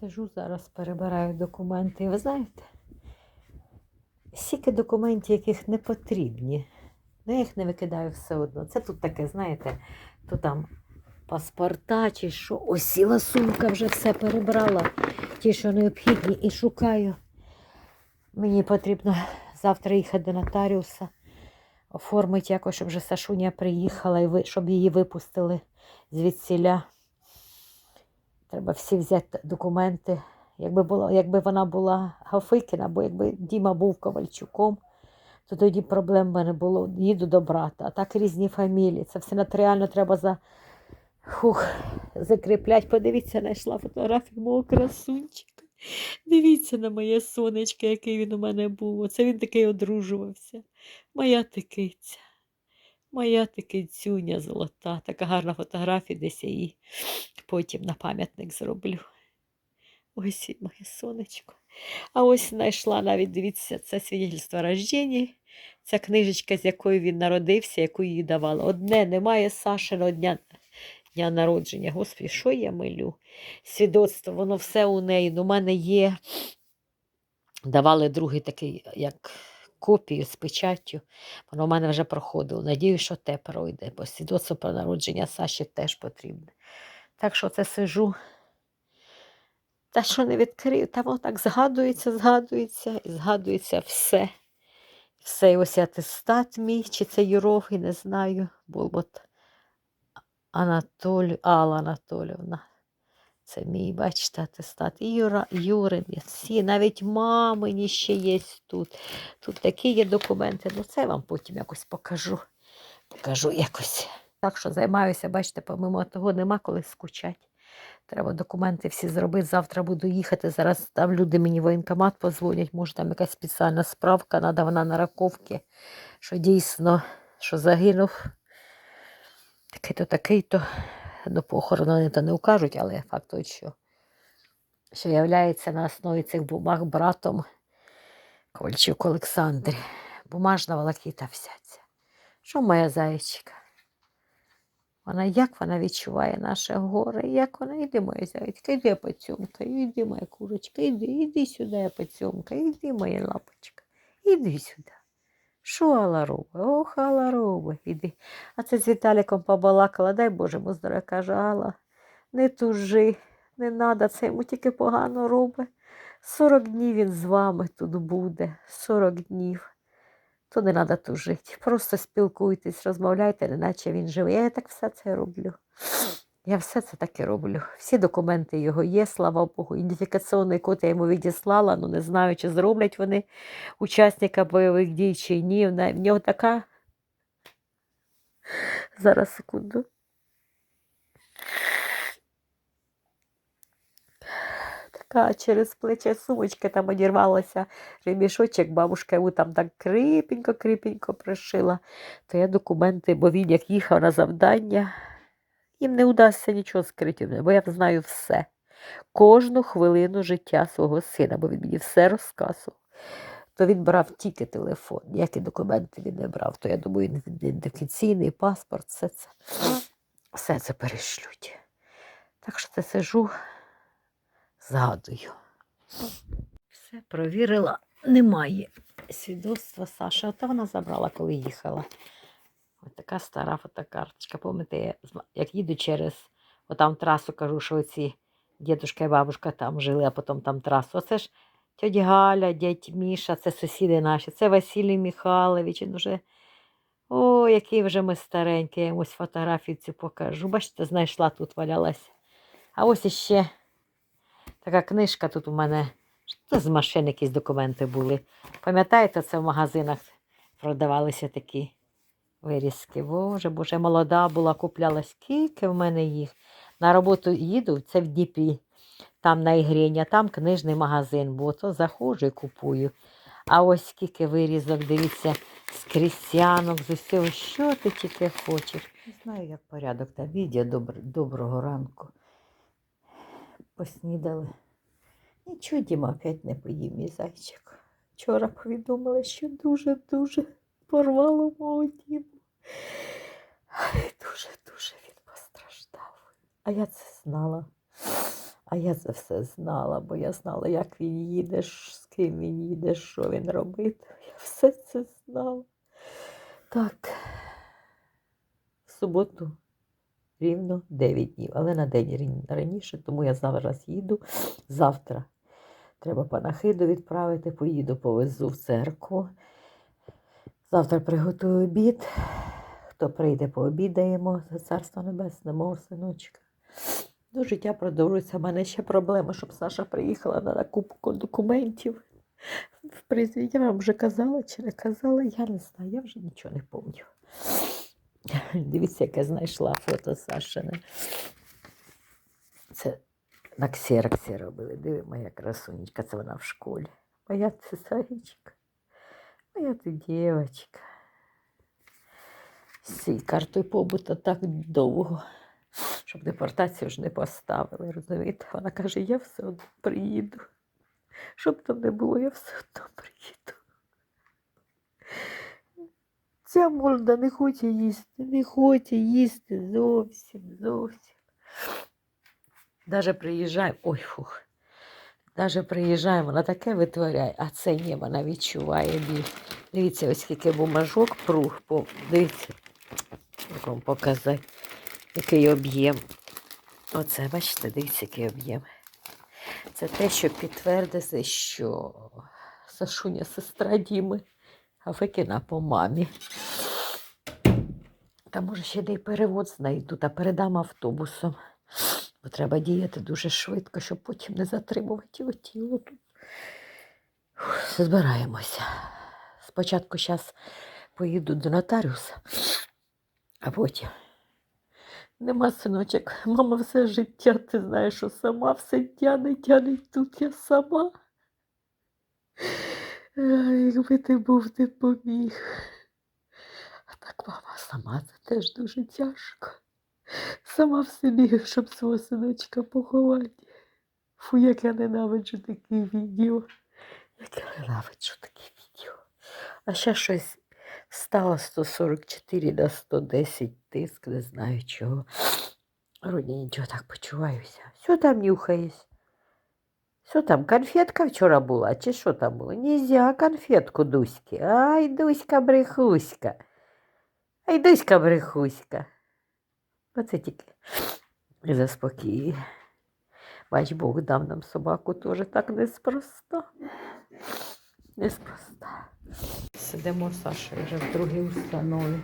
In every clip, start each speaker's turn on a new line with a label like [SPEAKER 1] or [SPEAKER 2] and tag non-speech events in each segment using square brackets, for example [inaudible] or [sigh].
[SPEAKER 1] Сижу зараз, перебираю документи. І ви знаєте, стільки документів, яких не потрібні. Ну, я їх не викидаю все одно. Це тут таке, знаєте, то там паспорта чи що. Ось сіла сумка вже все перебрала. Ті, що необхідні, і шукаю. Мені потрібно завтра їхати до нотаріуса, оформити якось, щоб вже Сашуня приїхала, і щоб її випустили звідсіля. Треба всі взяти документи. Якби, було, якби вона була Гафикіна, або якби Діма був Ковальчуком, то тоді проблем би не було. Їду до брата. А так різні фамілії. Це все нотаріально треба за... Фух, закріплять. Подивіться, знайшла фотографію мого красунчика. Дивіться на моє сонечко, який він у мене був. Оце він такий одружувався. Моя тикиця. Моя тикицюня золота. Така гарна фотографія, десь її потім на пам'ятник зроблю. Ось моє сонечко. А ось знайшла навіть, дивіться, це свідчення рождення. Ця книжечка, з якою він народився, яку їй давала. Одне немає Сашиного дня, дня народження. Господи, що я милю? Свідоцтво, воно все у неї. Ну, У мене є. Давали другий такий, як копію з печаттю. Воно в мене вже проходило. Надію, що те пройде, бо свідоцтво про народження Саші теж потрібне. Так що це сижу. Та що не відкрию, там отак згадується, згадується, і згадується все. Все, ось атестат мій, чи це Юровий, не знаю. Був от Анатолій, Алла Анатолівна. Це мій, бачите, атестат. І Юра, Юрин, всі, навіть мамині ще є тут. Тут такі є документи. Ну, це я вам потім якось покажу. Покажу якось. Так що займаюся, бачите, помимо того, нема коли скучати. Треба документи всі зробити. Завтра буду їхати. Зараз там люди мені воєнкомат позвонять. Може, там якась спеціальна справка, надо вона на раковці, що дійсно, що загинув. Такий-то, такий-то. До похорону вони то не укажуть, але факт той, що, що являється на основі цих бумаг братом Ковальчук Олександрі. Бумажна волокіта вся ця. Що моя зайчика? Вона як вона відчуває наше горе, як вона йди, моя зайчка, йди, пацюмка, йди, моя курочка, йди, йди сюди, пацюмка, йди, моя лапочка, йди сюди. Що Алла робить? Ох, Алла робить, іди. А це з Віталіком побалакала, дай Боже му здоров'я, каже Алла, не тужи, не треба, це йому тільки погано робить. 40 днів він з вами тут буде, 40 днів. То не треба тут жити. Просто спілкуйтесь, розмовляйте, неначе він живе. Я так все це роблю. [sniffs] Я все це так і роблю. Всі документи його є, слава Богу. Ідентифікаційний код я йому відіслала, ну не знаю, чи зроблять вони учасника бойових дій чи ні. В нього така. [sniffs] Зараз секунду. Така через плече сумочка там одірвалася ремішочок, бабушка йому там так кріпенько-кріпенько пришила. То я документи, бо він як їхав на завдання, їм не вдасться нічого скрити, бо я знаю все. Кожну хвилину життя свого сина, бо він мені все розказував. То він брав тільки телефон, ніякі документи він не брав. То я думаю, ідентифікаційний паспорт, все це, все це перешлють. Так що це сижу, згадую. Все провірила, немає свідоцтва Саша. Ото вона забрала, коли їхала. Ось така стара фотокарточка. Пам'ятаєте, як їду через отам трасу, кажу, що ці дідушка і бабушка там жили, а потім там трасу. Оце ж тьотя Галя, дядь Міша, це сусіди наші, це Василій Михайлович. Він уже... О, який вже ми старенький, я йому фотографію цю покажу. Бачите, знайшла тут валялася. А ось іще така книжка тут у мене. Це з машин якісь документи були. Пам'ятаєте, це в магазинах продавалися такі вирізки. Боже, боже, молода була, купляла скільки в мене їх. На роботу їду, це в Дніпрі, там на Ігрені, а там книжний магазин, бо то заходжу і купую. А ось скільки вирізок, дивіться, з крістянок, з усього, що ти тільки хочеш. Не знаю, як порядок та відео добр... доброго ранку. Поснідали. Нічого, Діма опять не поїв мій зайчик. Вчора повідомила, що дуже-дуже порвало мого Діму. Дуже-дуже він постраждав. А я це знала. А я це все знала, бо я знала, як він їде, з ким він їде, що він робить. Я все це знала. Так, в суботу рівно 9 днів, але на день раніше, тому я зараз їду. Завтра треба панахиду відправити, поїду, повезу в церкву. Завтра приготую обід. Хто прийде, пообідаємо за царство небесне, мого синочка. Ну, життя продовжується. У мене ще проблема, щоб Саша приїхала на накупку документів. В призві я вам вже казала чи не казала, я не знаю, я вже нічого не пам'ятаю. Дивіться, яке знайшла фото Сашине. Це на ксероксі робили. Диви, моя красунечка, це вона в школі. Моя цесарічка. Моя ти дівчинка. З цією картою побута так довго, щоб депортацію ж не поставили. Розумієте? Вона каже, я все одно приїду. Щоб там не було, я все одно приїду. Ця морда не хоче їсти, не хоче їсти зовсім, зовсім. Даже приїжджаємо, ой фух. Даже приїжджаємо, вона таке витворяє, а це ні, вона відчуває біль. Дивіться, ось скільки бумажок пруг, дивіться, як вам показати, який об'єм. Оце, бачите, дивіться, який об'єм. Це те, що підтвердиться, що Сашуня сестра Діми, а Фекіна по мамі. Та може ще й перевод знайду та передам автобусом. Бо треба діяти дуже швидко, щоб потім не затримувати його тіло. Збираємося. Спочатку зараз поїду до нотаріуса, а потім. Нема синочок, мама все життя, ти знаєш, що сама все тяне, тяне, тут я сама. Якби ти був, ти поміг. А так мама сама це теж дуже тяжко. Сама в селі, щоб свого синочка поховати. Фу, як я ненавиджу такі відео. Як я ненавиджу такі відео. А ще щось стало 144 на 110 тиск, не знаю чого. Вроді нічого так почуваюся. Що там нюхаєш? Що там, конфетка вчора була, чи що там було? Нельзя конфетку Дуськи. Ай, Дуська брехуська. Ай, Дуська брехуська. Оце тільки заспокій. Бач, Бог дав нам собаку теж так неспроста. Неспроста. Сидимо з Сашою вже в другій установі.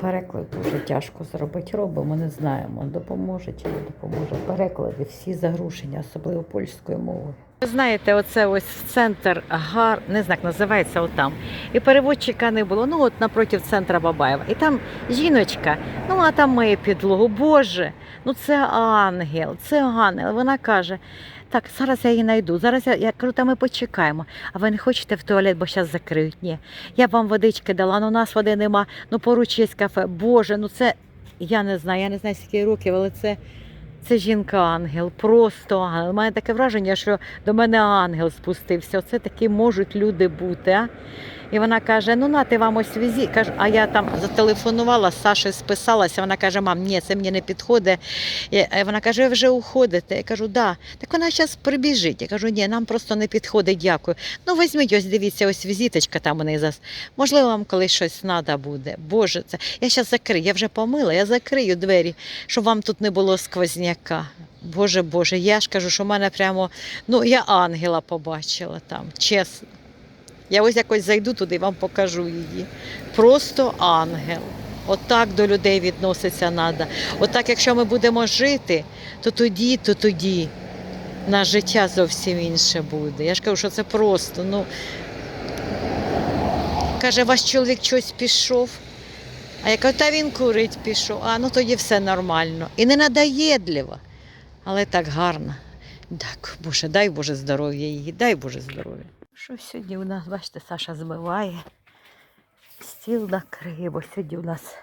[SPEAKER 1] Переклад дуже тяжко зробити. Робимо, не знаємо, допоможе чи не допоможе. Переклади всі загрушення, особливо польською мовою. Ви знаєте, оце ось центр гар, не знаю, як називається отам. І переводчика не було. Ну, от напроти центра Бабаєва. І там жіночка, ну а там має підлогу. Боже, ну це ангел, це ангел. Вона каже: так, зараз я її знайду. Зараз я, я кажу, та ми почекаємо. А ви не хочете в туалет, бо зараз закриють? Ні. Я б вам водички дала, ну у нас води нема, ну поруч є кафе. Боже, ну це я не знаю, я не знаю скільки років, але це. Це жінка-ангел, просто ангел. Має таке враження, що до мене ангел спустився. Оце такі можуть люди бути. А? І вона каже: ну нати вам ось візі. Кажу, а я там зателефонувала, з списалася. Вона каже, мам, ні, це мені не підходить. Вона каже, ви вже уходите. Я кажу, да. Так вона зараз прибіжить. Я кажу, ні, нам просто не підходить, дякую. Ну, візьміть, ось дивіться, ось візиточка там у неї зас. Можливо, вам колись щось треба буде. Боже, це. Я зараз закрию, я вже помила, я закрию двері, щоб вам тут не було сквозняка. Боже Боже, я ж кажу, що в мене прямо, ну я ангела побачила там, чесно. Я ось якось зайду туди і вам покажу її. Просто ангел. Отак до людей відноситься треба. Отак, якщо ми будемо жити, то тоді, то тоді наше життя зовсім інше буде. Я ж кажу, що це просто. Ну, каже, ваш чоловік щось пішов. А я кажу, та він курить пішов. А ну тоді все нормально. І не надоєдлива, але так гарно. Так, Боже, дай Боже здоров'я їй, дай Боже здоров'я. Що сьогодні у нас, бачите, Саша змиває, стіл накриє, бо сьогодні у нас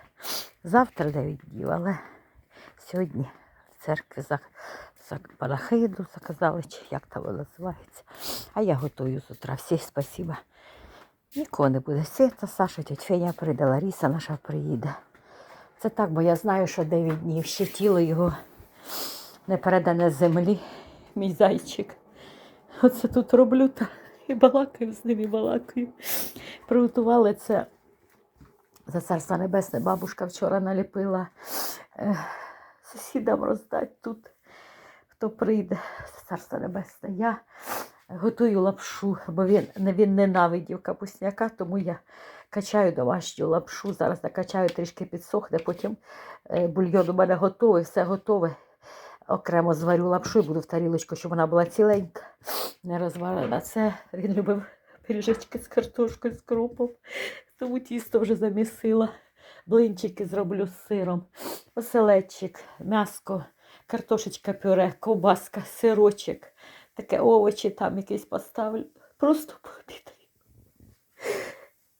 [SPEAKER 1] завтра 9 днів, але сьогодні в церкві за, за панахиду заказали, чи як там воно називається. А я готую з утра. Всім спасіба. Нікого не буде. Свята, Саша, тетя Феня прийде, Ларіса наша приїде. Це так, бо я знаю, що 9 днів ще тіло його не передане землі, мій зайчик. Оце тут роблю та і балакаю з ним, і балакаю. Приготували це за царство небесне. Бабушка вчора наліпила е, сусідам роздать тут, хто прийде за царство небесне. Я готую лапшу, бо він, він ненавидів капусняка, тому я качаю домашню лапшу. Зараз накачаю трішки підсохне, потім е, бульйон у мене готовий, все готове. Окремо зварю лапшу і буду в тарілочку, щоб вона була ціленька, не розварена. Це він любив пиріжечки з картошкою, з кропом. Тому тісто вже замісила. Блинчики зроблю з сиром, оселедчик, м'яско, картошечка пюре, ковбаска, сирочок, таке овочі там якісь поставлю. Просто пообідаю.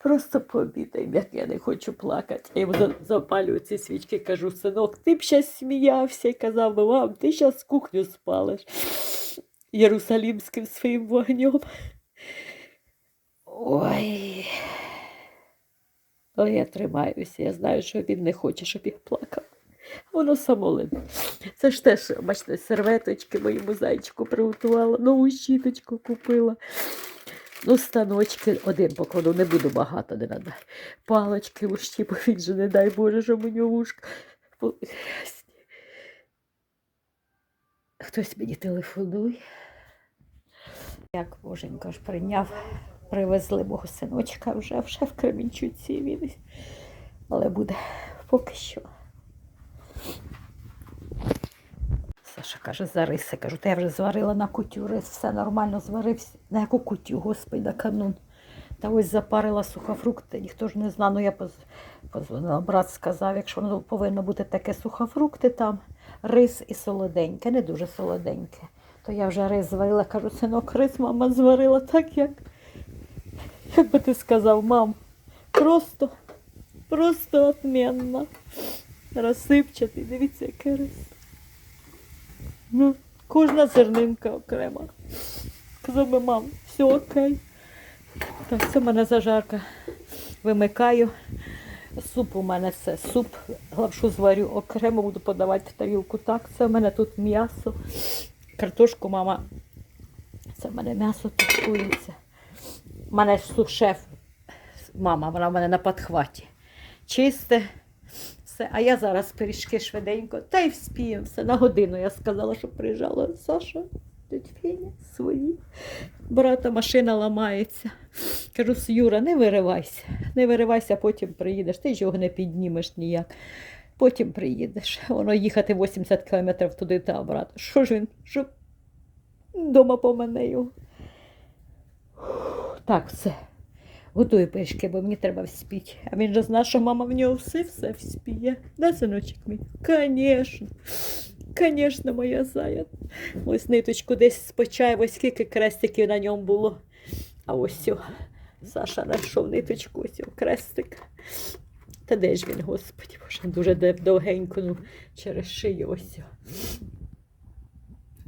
[SPEAKER 1] Просто пообідаємо, як я не хочу плакати. Я йому за- запалюю ці свічки, кажу, синок, ти б щас сміявся і казав би, мам, ти щас кухню спалиш Єрусалімським своїм вогнем. Ой. Але я тримаюся, я знаю, що він не хоче, щоб я плакала. Воно само. Це ж теж, бачите, серветочки моєму зайчику приготувала, нову щіточку купила. Ну, станочки один покладу, не буду багато, не надо. Палочки ущі, бо він же, не дай Боже, щоб у нього вушка. Хтось мені телефонує. Як боженько ж прийняв, привезли мого синочка вже, вже в Кремінчуці він. Але буде поки що. Саша каже, Зариса. Кажу, та я вже зварила на кутю рис, все нормально зварився. На яку кутю, господи, на канун. Та ось запарила сухофрукти, ніхто ж не знав. Ну я поз- позвонила, брат сказав, якщо воно повинно бути таке сухофрукти там, рис і солоденьке, не дуже солоденьке. То я вже рис зварила, кажу, синок, рис мама зварила так, як, як би ти сказав, мам, просто, просто отменно. Розсипчатий, дивіться, який рис. Ну, кожна зернинка окрема. Казав би, мам, все окей. Так, це в мене зажарка. Вимикаю. Суп у мене це суп. Лапшу зварю окремо, буду подавати в тарілку. Так, це в мене тут м'ясо. Картошку мама. Це в мене м'ясо тушкується. У мене ж сушеф. Мама, вона в мене на підхваті. Чисте. Все. А я зараз пиріжки швиденько. Та й вспіємо все. На годину я сказала, що приїжджала Саша, тетя свої. Брата машина ламається. Кажу, Юра, не виривайся, не виривайся, потім приїдеш. Ти ж його не піднімеш ніяк. Потім приїдеш. Воно їхати 80 кілометрів туди та обратно. Що ж він? Що? Дома по мене його. Так, все. Готую пишки, бо мені треба вспіти. А він же знає, що мама в нього все все вспіє. Да, синочок мій? Конечно. Конечно, моя зая. Ось ниточку десь спочає, ось скільки крестиків на ньому було. А ось о, Саша знайшов ниточку, ось о, крестик. Та де ж він, господі, боже, дуже довгенько, ну, через шию ось.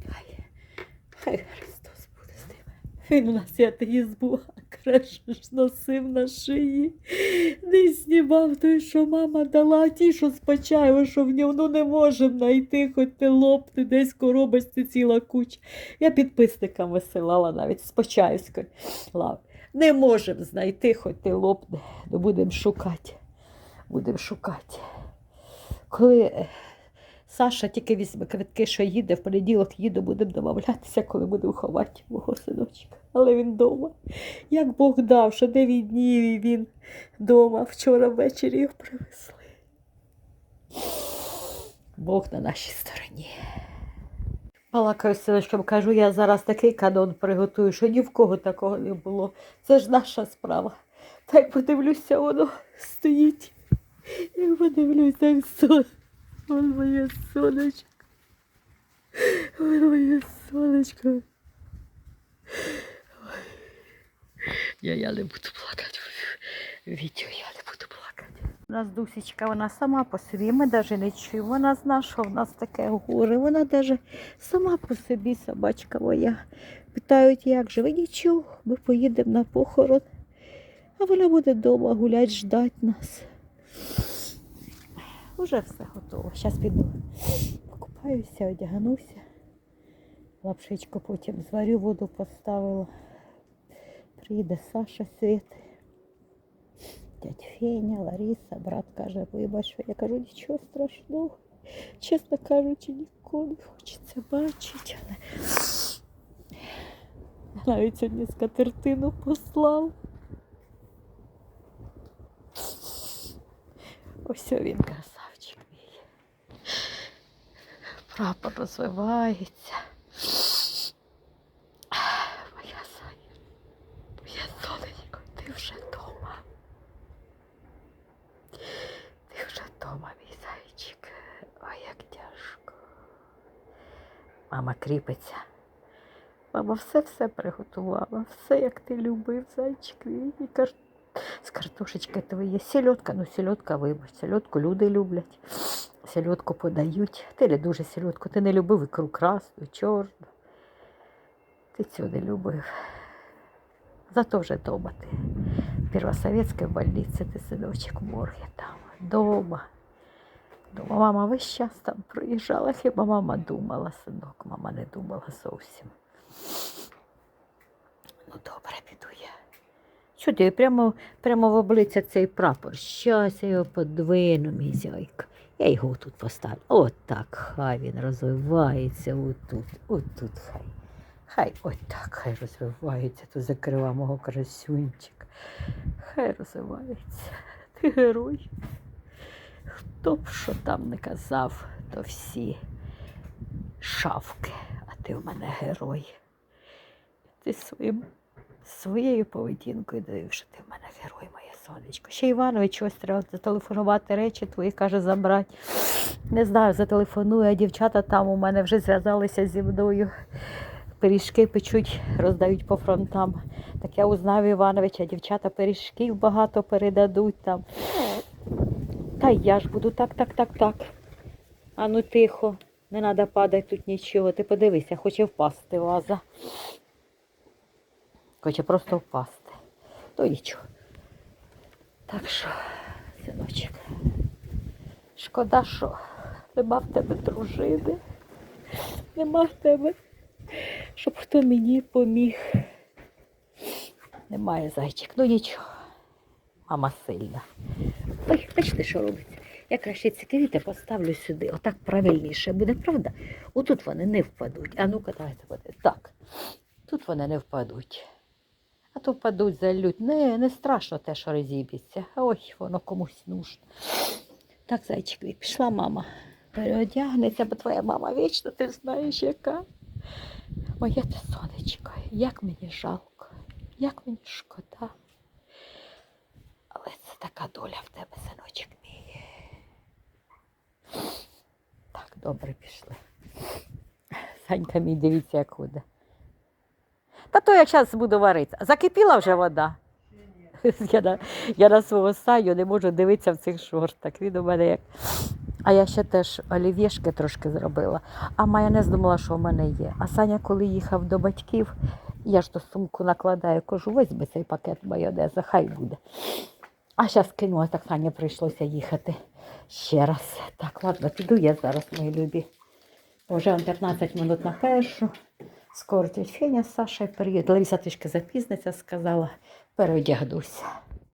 [SPEAKER 1] Хай, хай Христос буде з ним. Він у нас і атеїст був, ж носив на шиї. Не знімав той, що мама дала, ті, що з Почаєва, що в нього ну, не можемо знайти, хоч не лопти, десь коробочці ціла куча. Я підписникам висилала навіть з Почаївської лави. Не можемо знайти, хоч ти лопне, ну будемо шукати. Будемо шукати. Коли е, Саша тільки візьме квитки, що їде, в понеділок їду, будемо домовлятися, коли будемо ховати мого синочка. Але він вдома. Як Бог дав, що 9 днів він вдома. Вчора ввечері його привезли. Бог на нашій стороні. Балакаю з синочком, кажу, я зараз такий канон приготую, що ні в кого такого не було. Це ж наша справа. Так подивлюся, воно стоїть. Як подивлюся, так сон. Ой, моє сонечко. Ой, моє сонечко. Ой. Я, я не буду плакати. Вітю, я не буду плакати. У нас Дусічка, вона сама по собі, ми навіть не чуємо. Вона знає, що в нас таке горе. Вона навіть сама по собі, собачка моя. Питають, як же? Ви нічого, ми поїдемо на похорон. А вона буде вдома гулять, ждать нас. Уже все готово. Зараз піду покупаю. переодягаюся, одягнуся. Лапшичку потім зварю, воду поставила. Приїде Саша Світ. Дядь Феня, Лариса, брат каже, вибач, я кажу, нічого страшного. Чесно кажучи, ніколи не хочеться бачити, але навіть сьогодні скатертину послав. Ось він мій. Прапор розвивається. Моя Саня, моя сонечко, ти вже вдома. Ти вже вдома, мій зайчик. Ой, як тяжко. Мама кріпиться. Мама все-все приготувала, все, як ти любив, зайчик. І кар... З картошечки твоє. Сільотка, ну сільотка, вибач, сільотку люди люблять. Сільотку подають. Ти не дуже сільотку, ти не любив ікру красну, чорну. Ти цього не любив. Зато вже дома ти. Первосоветська больниця, ти синочок в моргі там. Дома. Дома мама весь час там проїжджала, хіба мама думала, синок, мама не думала зовсім. Ну, добре, піду я. Що ти прямо, прямо в обличчя цей прапор? Щас я його подвину, мій зяйка. Я його тут поставлю. От хай він розвивається отут, отут хай. Хай отак, хай розвивається, тут закрива мого красюнчика. Хай розвивається. Ти герой. Хто б що там не казав, то всі шавки, а ти в мене герой. Ти своїм, своєю поведінкою даєш, що ти в мене герой, моє сонечко. Ще Іванович щось треба зателефонувати речі твої, каже, забрати. Не знаю, зателефоную, а дівчата там у мене вже зв'язалися зі мною. Пиріжки печуть, роздають по фронтам. Так я узнав Івановича, дівчата пиріжків багато передадуть там. Та я ж буду так, так, так, так. А ну тихо, не треба падати тут нічого. Ти подивися, хоче впасти ваза. Хоче просто впасти. То нічого. Так що, синочок, шкода, що нема в тебе дружини, нема в тебе, щоб хто мені поміг. Немає зайчик, ну нічого. Мама сильна. Ой, бачите, що робиться? Я краще ці квіти поставлю сюди. Отак правильніше буде, правда? Отут вони не впадуть. А ну-ка, давайте буде. Так. Тут вони не впадуть. А то впадуть, зальють. Не, не страшно те, що розіб'ється. Ой, воно комусь нужно. Так, зайчик, пішла мама. Переодягнеться, бо твоя мама вічно, ти знаєш, яка. Моє ти сонечко, як мені жалко, як мені шкода. Але це така доля в тебе, синочок мій. Так, добре пішли. Санька мій, дивіться, як ходить. Та то я зараз буду варити. Закипіла вже вода. Я на, я на свого Саню не можу дивитися в цих шортах. Він у мене як. А я ще теж олів'єшки трошки зробила. А майонез думала, що в мене є. А Саня, коли їхав до батьків, я ж то сумку накладаю, кажу, візьми цей пакет майонеза, хай буде. А зараз кинула, так Саня прийшлося їхати ще раз. Так, ладно, піду я зараз, мої любі. Вже 15 минут на першу. Скоро тетя Феня з Сашою приїде. Лариса трішки запізниться, сказала, переодягнуся.